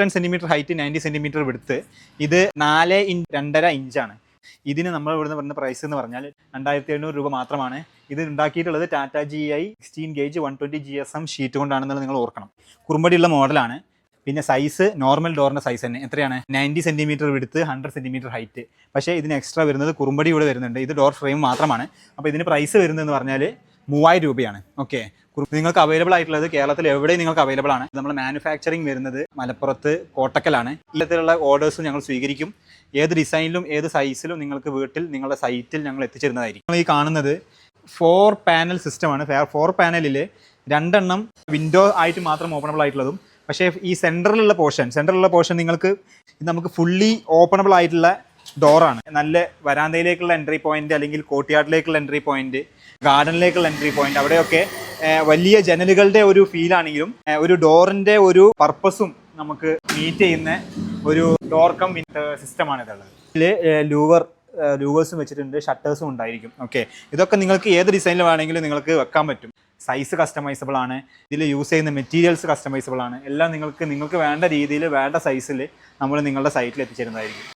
Ten centimetre height ninety centimetre width ഇത് നാല് inch രണ്ടര ഇഞ്ചാണ്. ഇതിന് നമ്മൾ ഇവിടുന്ന് പറഞ്ഞ പ്രൈസ് എന്ന് പറഞ്ഞാൽ രണ്ടായിരത്തി എണ്ണൂറ് രൂപ മാത്രമാണ്. ഇത് ഉണ്ടാക്കിയിട്ടുള്ളത് Tata G I sixteen gauge one twenty G S M sheet കൊണ്ടാണെന്നുള്ളത് നിങ്ങൾ ഓർക്കണം. കുറുമ്പടിയുള്ള മോഡലാണ് പിന്നെ സൈസ് നോർമൽ ഡോറിന്റെ സൈസ് തന്നെ. എത്രയാണ്? Ninety centimetre width hundred centimetre height പക്ഷേ ഇതിന് എക്സ്ട്രാ വരുന്നത് കുറുമ്പടി ഇവിടെ വരുന്നുണ്ട്. ഇത് ഡോർ ഫ്രെയിം മാത്രമാണ്. അപ്പോൾ ഇതിന് പ്രൈസ് വരുന്നതെന്ന് പറഞ്ഞാൽ മൂവായിരം രൂപയാണ്. ഓക്കെ നിങ്ങൾക്ക് അവൈലബിൾ ആയിട്ടുള്ളത് കേരളത്തിൽ എവിടെയും നിങ്ങൾക്ക് അവൈലബിൾ ആണ്. നമ്മൾ മാനുഫാക്ചറിങ് വരുന്നത് മലപ്പുറത്ത് കോട്ടക്കലാണ്. ഇത്തരത്തിലുള്ള ഓർഡേഴ്സും ഞങ്ങൾ സ്വീകരിക്കും. ഏത് ഡിസൈനിലും ഏത് സൈസിലും നിങ്ങൾക്ക് വീട്ടിൽ നിങ്ങളുടെ സൈറ്റിൽ ഞങ്ങൾ എത്തിച്ചേരുന്നതായിരിക്കും. നിങ്ങൾ ഈ കാണുന്നത് ഫോർ പാനൽ സിസ്റ്റമാണ് ഫോർ പാനലിൽ രണ്ടെണ്ണം വിൻഡോ ആയിട്ട് മാത്രം ഓപ്പണബിൾ ആയിട്ടുള്ളതും. പക്ഷേ ഈ സെന്ററിലുള്ള പോർഷൻ സെന്ററിലുള്ള പോർഷൻ നിങ്ങൾക്ക് നമുക്ക് ഫുള്ളി ഓപ്പണബിൾ ആയിട്ടുള്ള ഡോറാണ് നല്ല വരാന്തയിലേക്കുള്ള എൻട്രി പോയിന്റ് അല്ലെങ്കിൽ കോട്ടിയാട്ടിലേക്കുള്ള എൻട്രി പോയിന്റ് ഗാർഡനിലേക്കുള്ള എൻട്രി പോയിന്റ് അവിടെയൊക്കെ വലിയ ജനലുകളുടെ ഒരു ഫീൽ ആണെങ്കിലും ഒരു ഡോറിന്റെ ഒരു പർപ്പസും നമുക്ക് മീറ്റ് ചെയ്യുന്ന ഒരു ഡോർ കം സിസ്റ്റമാണ് ഇതുള്ളത് ഇതിൽ ലൂവർ ലൂവേഴ്സും വെച്ചിട്ടുണ്ട് ഷട്ടേഴ്സും ഉണ്ടായിരിക്കും. ഓക്കെ. ഇതൊക്കെ നിങ്ങൾക്ക് ഏത് ഡിസൈനിൽ വേണമെങ്കിലും നിങ്ങൾക്ക് വെക്കാൻ പറ്റും. സൈസ് കസ്റ്റമൈസബിൾ ആണ്. ഇതിൽ യൂസ് ചെയ്യുന്ന മെറ്റീരിയൽസ് കസ്റ്റമൈസബിൾ ആണ്. എല്ലാം നിങ്ങൾക്ക് നിങ്ങൾക്ക് വേണ്ട രീതിയിൽ വേണ്ട സൈസിൽ നമ്മൾ നിങ്ങളുടെ സൈറ്റിൽ എത്തിച്ചേരുന്നതായിരിക്കും.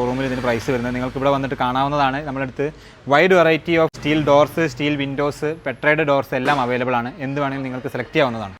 ഷോറൂമിൽ ഇതിന് പ്രൈസ് വരുന്നത്. നിങ്ങൾക്ക് ഇവിടെ വന്നിട്ട് കാണാവുന്നതാണ്. നമ്മുടെ അടുത്ത് wide variety of steel doors steel windows പെട്രൈഡ് doors എല്ലാം അവൈലബിൾ ആണ്. എന്ത് വേണമെങ്കിലും നിങ്ങൾക്ക് സെലക്ട് ചെയ്യാവുന്നതാണ്.